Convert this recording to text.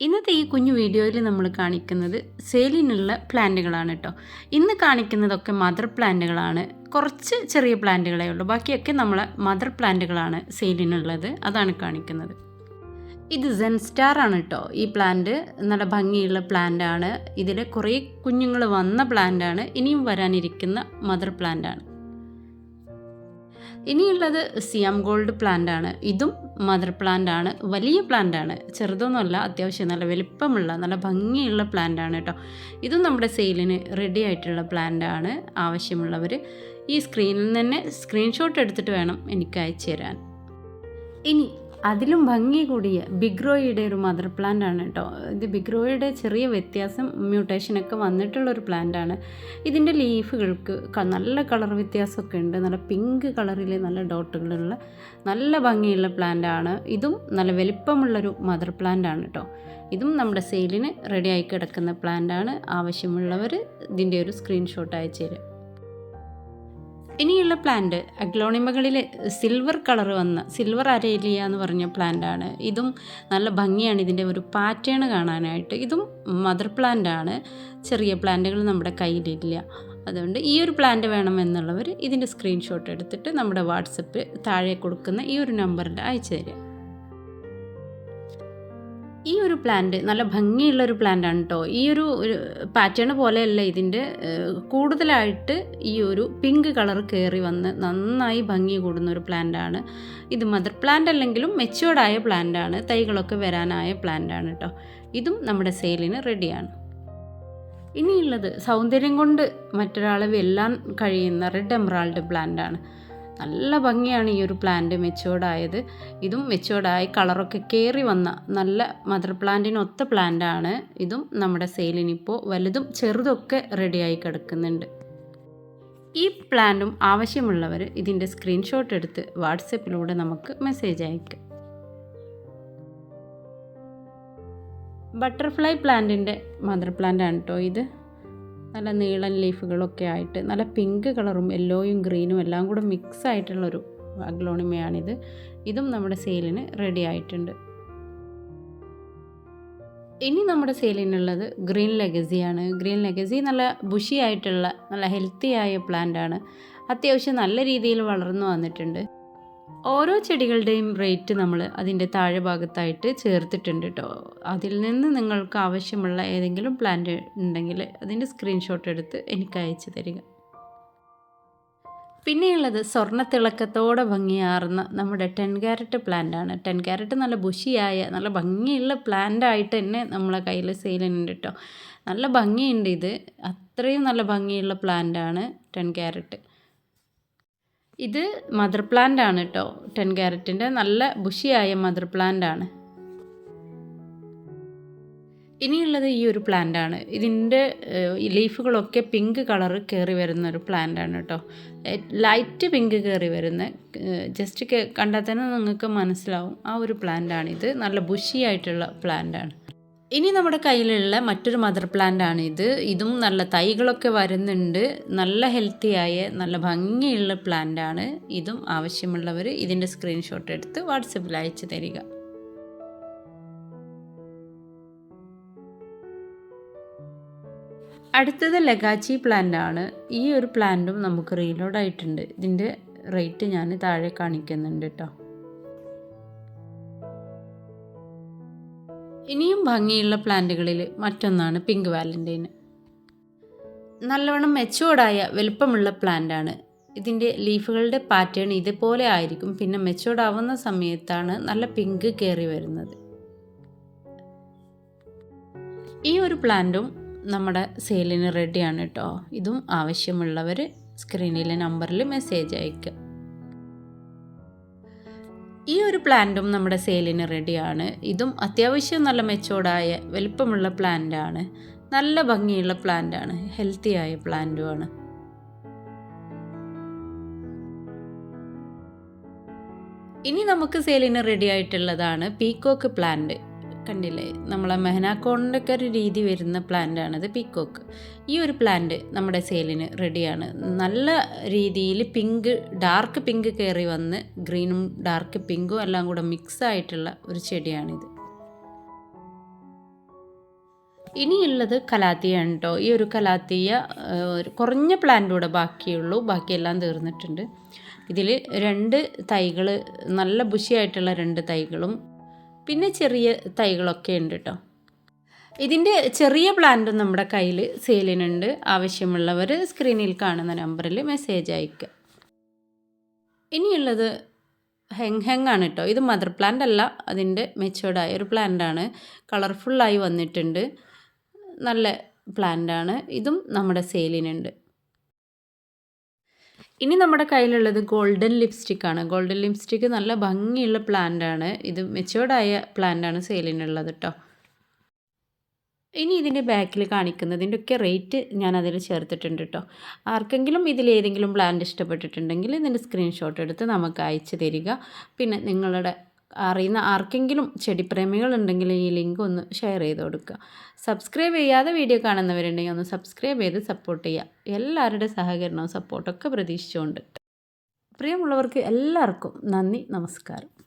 ഇന്നത്തെ ഈ കുഞ്ഞു വീഡിയോയിൽ നമ്മൾ കാണിക്കുന്നത് സെയിലിനുള്ള പ്ലാന്റുകളാണ് കേട്ടോ. ഇന്ന് കാണിക്കുന്നതൊക്കെ മദർ പ്ലാന്റുകളാണ്. കുറച്ച് ചെറിയ പ്ലാന്റുകളേ ഉള്ളൂ. ബാക്കിയൊക്കെ നമ്മളെ മദർ പ്ലാന്റുകളാണ് സെയിലിനുള്ളത് അതാണ് കാണിക്കുന്നത്. ഇത് സെൻ സ്റ്റാർ ആണ് കേട്ടോ. ഈ പ്ലാന്റ് നല്ല ഭംഗിയുള്ള പ്ലാന്റ് ആണ്. ഇതിൽ കുറേ കുഞ്ഞുങ്ങൾ വന്ന പ്ലാന്റ് ആണ്. ഇനിയും വരാനിരിക്കുന്ന മദർ പ്ലാന്റ് ആണ്. ഇനിയുള്ളത് സിയാം ഗോൾഡ് പ്ലാന്റ് ആണ്. ഇതും മദർ പ്ലാന്റ് ആണ്. വലിയ പ്ലാന്റ് ആണ്. ചെറുതൊന്നുമല്ല അത്യാവശ്യം നല്ല വലിപ്പമുള്ള നല്ല ഭംഗിയുള്ള പ്ലാന്റ് ആണ് കേട്ടോ ഇതും നമ്മുടെ സെയിലിന് റെഡി ആയിട്ടുള്ള പ്ലാന്റ് ആണ് ആവശ്യമുള്ളവർ ഈ സ്ക്രീനിൽ തന്നെ സ്ക്രീൻഷോട്ട് എടുത്തിട്ട് വേണം എനിക്ക് അയച്ചു തരാൻ ഇനി അതിലും ഭംഗി കൂടിയ ബിഗ്രോയുടെ ഒരു മദർ പ്ലാന്റ് ആണ് കേട്ടോ ഇത് ബിഗ്രോയുടെ ചെറിയ വ്യത്യാസം മ്യൂട്ടേഷനൊക്കെ വന്നിട്ടുള്ള ഒരു പ്ലാന്റ് ആണ്. ഇതിന്റെ ലീഫുകൾക്ക് നല്ല കളർ വ്യത്യാസമൊക്കെ ഉണ്ട്. നല്ല പിങ്ക് കളറിൽ നല്ല ഡോട്ടുകളുള്ള നല്ല ഭംഗിയുള്ള പ്ലാന്റ് ആണ്. ഇതും നല്ല വലിപ്പമുള്ളൊരു മദർ പ്ലാന്റ് ആണ് കേട്ടോ ഇതും നമ്മുടെ സെയിലിന് റെഡിയായി കിടക്കുന്ന പ്ലാന്റ് ആണ്. ആവശ്യമുള്ളവർ ഇതിന്റെ ഒരു സ്ക്രീൻഷോട്ട് അയച്ചു തരും. ഇനിയുള്ള പ്ലാന്റ് അഗ്ലോണിമകളിൽ സിൽവർ കളർ വന്ന സിൽവർ അരേലിയ എന്ന് പറഞ്ഞ പ്ലാന്റാണ് ഇതും നല്ല ഭംഗിയാണ് ഇതിന്റെ ഒരു പാറ്റേൺ കാണാനായിട്ട്. ഇതും മദർ പ്ലാന്റ് ആണ്. ചെറിയ പ്ലാന്റുകൾ നമ്മുടെ കയ്യിലില്ല. അതുകൊണ്ട് ഈ ഒരു പ്ലാന്റ് വേണമെന്നുള്ളവർ ഇതിന്റെ സ്ക്രീൻഷോട്ട് എടുത്തിട്ട് നമ്മുടെ വാട്സപ്പ് താഴെ കൊടുക്കുന്ന ഈ ഒരു നമ്പറിൽ അയച്ചു തരിക. ഈ ഒരു പ്ലാന്റ് നല്ല ഭംഗിയുള്ള ഒരു പ്ലാന്റ് ആണ് കേട്ടോ ഈ ഒരു പാറ്റേൺ പോലെയല്ല ഇതിന്റെ കൂടുതലായിട്ട് ഈ ഒരു പിങ്ക് കളർ കയറി വന്ന് നന്നായി ഭംഗി കൂടുന്ന ഒരു പ്ലാന്റ് ആണ്. ഇത് മദർ പ്ലാന്റ് അല്ലെങ്കിലും മെച്ചുവേർഡായ പ്ലാന്റ് ആണ്. തൈകളൊക്കെ വരാനായ പ്ലാന്റ് ആണ് കേട്ടോ ഇതും നമ്മുടെ സെയിലിന് റെഡിയാണ് ഇനിയുള്ളത് സൗന്ദര്യം കൊണ്ട് മറ്റൊരാളെ വെല്ലാൻ കഴിയുന്ന റെഡ് എമറാൾഡ് പ്ലാന്റ് ആണ്. നല്ല ഭംഗിയാണ് ഈ ഒരു പ്ലാന്റ് മെച്ചുവേർഡായത് ഇതും മെച്ചുവേർഡായി കളറൊക്കെ കയറി വന്ന നല്ല മദർ പ്ലാന്റിനൊത്ത പ്ലാന്റാണ് ഇതും നമ്മുടെ സെയിലിനിപ്പോൾ വലുതും ചെറുതൊക്കെ റെഡിയായി കിടക്കുന്നുണ്ട്. ഈ പ്ലാന്റും ആവശ്യമുള്ളവർ ഇതിന്റെ സ്ക്രീൻഷോട്ട് എടുത്ത് വാട്സപ്പിലൂടെ നമുക്ക് മെസ്സേജ് അയക്കാം. ബട്ടർഫ്ലൈ പ്ലാന്റിന്റെ മദർ പ്ലാന്റ് ആണ് കേട്ടോ ഇത്. നല്ല നീളൻ ലീഫുകളൊക്കെ ആയിട്ട് നല്ല പിങ്ക് കളറും യെല്ലോയും ഗ്രീനും എല്ലാം കൂടെ മിക്സ് ആയിട്ടുള്ളൊരു അഗ്ലോണിമയാണിത്. ഇതും നമ്മുടെ സെയിലിന് റെഡി ആയിട്ടുണ്ട്. ഇനി നമ്മുടെ സെയിലിനുള്ളത് ഗ്രീൻ ലെഗസിയാണ്. ഗ്രീൻ ലെഗസി നല്ല ബുഷി ആയിട്ടുള്ള നല്ല ഹെൽത്തി ആയ പ്ലാന്റ് ആണ്. അത്യാവശ്യം നല്ല രീതിയിൽ വളർന്നു വന്നിട്ടുണ്ട്. ഓരോ ചെടികളുടെയും റേറ്റ് നമ്മൾ അതിന്റെ താഴെ ഭാഗത്തായിട്ട് ചേർത്തിട്ടുണ്ട് കേട്ടോ അതിൽ നിന്ന് നിങ്ങൾക്ക് ആവശ്യമുള്ള ഏതെങ്കിലും പ്ലാന്റ് ഉണ്ടെങ്കിൽ അതിന്റെ സ്ക്രീൻഷോട്ട് എടുത്ത് എനിക്ക് അയച്ചു തരിക. പിന്നെയുള്ളത് സ്വർണത്തിളക്കത്തോടെ ഭംഗിയാർന്ന നമ്മുടെ ടെൻ ക്യാരറ്റ് പ്ലാന്റാണ്. ടെൻ ക്യാരറ്റ് നല്ല ബുഷിയായ നല്ല ഭംഗിയുള്ള പ്ലാന്റായിട്ട് തന്നെ നമ്മളെ കയ്യിൽ സെയിലുണ്ട് കേട്ടോ നല്ല ഭംഗിയുണ്ട് ഇത്. അത്രയും നല്ല ഭംഗിയുള്ള പ്ലാന്റാണ് ടെൻ ക്യാരറ്റ് ഇത് മദർ പ്ലാന്റ് ആണ് കേട്ടോ ടെൻ ക്യാരറ്റിന്റെ നല്ല ബുഷിയായ മദർ പ്ലാന്റ് ആണ്. ഇനിയുള്ളത് ഈ ഒരു പ്ലാന്റ് ആണ്. ഇതിന്റെ ലീഫുകളൊക്കെ പിങ്ക് കളർ കയറി വരുന്ന ഒരു പ്ലാന്റ് ആണ് കേട്ടോ ലൈറ്റ് പിങ്ക് കയറി വരുന്ന ജസ്റ്റ് കണ്ടാൽ തന്നെ നിങ്ങൾക്ക് മനസ്സിലാവും. ആ ഒരു പ്ലാന്റ് ആണ് ഇത് നല്ല ബുഷിയായിട്ടുള്ള പ്ലാന്റ് ആണ്. ഇനി നമ്മുടെ കയ്യിലുള്ള മറ്റൊരു മദർ പ്ലാന്റ് ആണ് ഇത്. ഇതും നല്ല തൈകളൊക്കെ വരുന്നുണ്ട്. നല്ല ഹെൽത്തി ആയ നല്ല ഭംഗിയുള്ള പ്ലാന്റ് ആണ്. ഇതും ആവശ്യമുള്ളവർ ഇതിന്റെ സ്ക്രീൻഷോട്ട് എടുത്ത് വാട്സപ്പിൽ അയച്ചു തരിക. അടുത്തത് ലഗാച്ചി പ്ലാന്റ് ആണ്. ഈ ഒരു പ്ലാന്റും നമുക്ക് റീലോഡ് ആയിട്ടുണ്ട്. ഇതിന്റെ റേറ്റ് ഞാൻ താഴെ കാണിക്കുന്നുണ്ട് കേട്ടോ ഇനിയും ഭംഗിയുള്ള പ്ലാന്റുകളിൽ മറ്റൊന്നാണ് പിങ്ക് വാലന്റൈന് നല്ലവണ്ണം മെച്ചോർഡായ വലുപ്പമുള്ള പ്ലാന്റാണ്. ഇതിന്റെ ലീഫുകളുടെ പാറ്റേൺ ഇതുപോലെ ആയിരിക്കും. പിന്നെ മെച്ചോർഡാവുന്ന സമയത്താണ് നല്ല പിങ്ക് കയറി വരുന്നത്. ഈ ഒരു പ്ലാന്റും നമ്മുടെ സെയിലിന് റെഡിയാണ് കേട്ടോ ഇതും ആവശ്യമുള്ളവർ സ്ക്രീനിലെ നമ്പറിൽ മെസ്സേജ് അയക്കുക ഈ ഒരു പ്ലാന്റും നമ്മുടെ സെയിലിന് റെഡിയാണ്. ഇതും അത്യാവശ്യം നല്ല മെച്ചോർഡായ വലിപ്പമുള്ള പ്ലാന്റാണ്. നല്ല ഭംഗിയുള്ള പ്ലാന്റാണ്. ഹെൽത്തിയായ ഹെൽത്തി ആയ പ്ലാന്റും ആണ് ഇനി നമുക്ക് സെയിലിന് റെഡി ആയിട്ടുള്ളതാണ് പീക്കോക്ക് പ്ലാന്റ്. കണ്ടില്ലേ? നമ്മളെ മെഹനാക്കോണിന്റെ ഒക്കെ ഒരു രീതി വരുന്ന പ്ലാന്റ് ആണിത് പീക്കോക്ക് ഈ ഒരു പ്ലാന്റ് നമ്മുടെ സെയിലിന് റെഡിയാണ് നല്ല രീതിയിൽ പിങ്ക് ഡാർക്ക് പിങ്ക് കയറി വന്ന് ഗ്രീനും ഡാർക്ക് പിങ്കും എല്ലാം കൂടെ മിക്സ് ആയിട്ടുള്ള ഒരു ചെടിയാണിത്. ഇനിയുള്ളത് കലാത്തിയാണ് കേട്ടോ ഈ ഒരു കലാത്തിയ ഒരു കുറഞ്ഞ പ്ലാന്റ് കൂടെ ബാക്കിയുള്ളൂ. ബാക്കിയെല്ലാം തീർന്നിട്ടുണ്ട്. ഇതിൽ രണ്ട് തൈകൾ നല്ല ബുഷിയായിട്ടുള്ള രണ്ട് തൈകളും പിന്നെ ചെറിയ തൈകളൊക്കെ ഉണ്ട് കേട്ടോ ഇതിന്റെ ചെറിയ പ്ലാന്റും നമ്മുടെ കയ്യിൽ സെയിലിനുണ്ട് ആവശ്യമുള്ളവർ സ്ക്രീനിൽ കാണുന്ന നമ്പറിൽ മെസ്സേജ് അയക്കുക ഇനിയുള്ളത് ഹെങ് ഹെങ് ആണ് കേട്ടോ ഇത് മദർ പ്ലാന്റ് അല്ല. അതിന്റെ മെച്ചോർഡായ ഒരു പ്ലാന്റ് ആണ്. കളർഫുള്ളായി വന്നിട്ടുണ്ട്. നല്ല പ്ലാന്റ് ആണ്. ഇതും നമ്മുടെ സെയിലിനുണ്ട് ഇനി നമ്മുടെ കയ്യിലുള്ളത് ഗോൾഡൻ ലിപ്സ്റ്റിക് ആണ്. ഗോൾഡൻ ലിപ്സ്റ്റിക്ക് നല്ല ഭംഗിയുള്ള പ്ലാന്റ് ആണ്. ഇത് മെച്ചോർഡായ പ്ലാന്റ് ആണ് സെയിലിനുള്ളത് കേട്ടോ ഇനി ഇതിന്റെ ബാക്കിൽ കാണിക്കുന്നതിന്റെ ഒക്കെ റേറ്റ് ഞാൻ അതിൽ ചേർത്തിട്ടുണ്ട് കേട്ടോ ആർക്കെങ്കിലും ഇതിലേതെങ്കിലും പ്ലാന്റ് ഇഷ്ടപ്പെട്ടിട്ടുണ്ടെങ്കിൽ ഇതിന്റെ സ്ക്രീൻഷോട്ട് എടുത്ത് നമുക്ക് അയച്ചു തരിക. പിന്നെ നിങ്ങളുടെ അറിയുന്ന ആർക്കെങ്കിലും ചെടി ചെടിപ്രേമികളുണ്ടെങ്കിൽ ഈ ലിങ്ക് ഒന്ന് ഷെയർ ചെയ്ത് കൊടുക്കുക. സബ്സ്ക്രൈബ് ചെയ്യാതെ വീഡിയോ കാണുന്നവരുണ്ടെങ്കിൽ ഒന്ന് സബ്സ്ക്രൈബ് ചെയ്ത് സപ്പോർട്ട് ചെയ്യുക. എല്ലാവരുടെ സഹകരണവും സപ്പോർട്ടൊക്കെ പ്രതീക്ഷിച്ചുകൊണ്ട്. പ്രിയമുള്ളവർക്ക് എല്ലാവർക്കും നന്ദി നമസ്കാരം.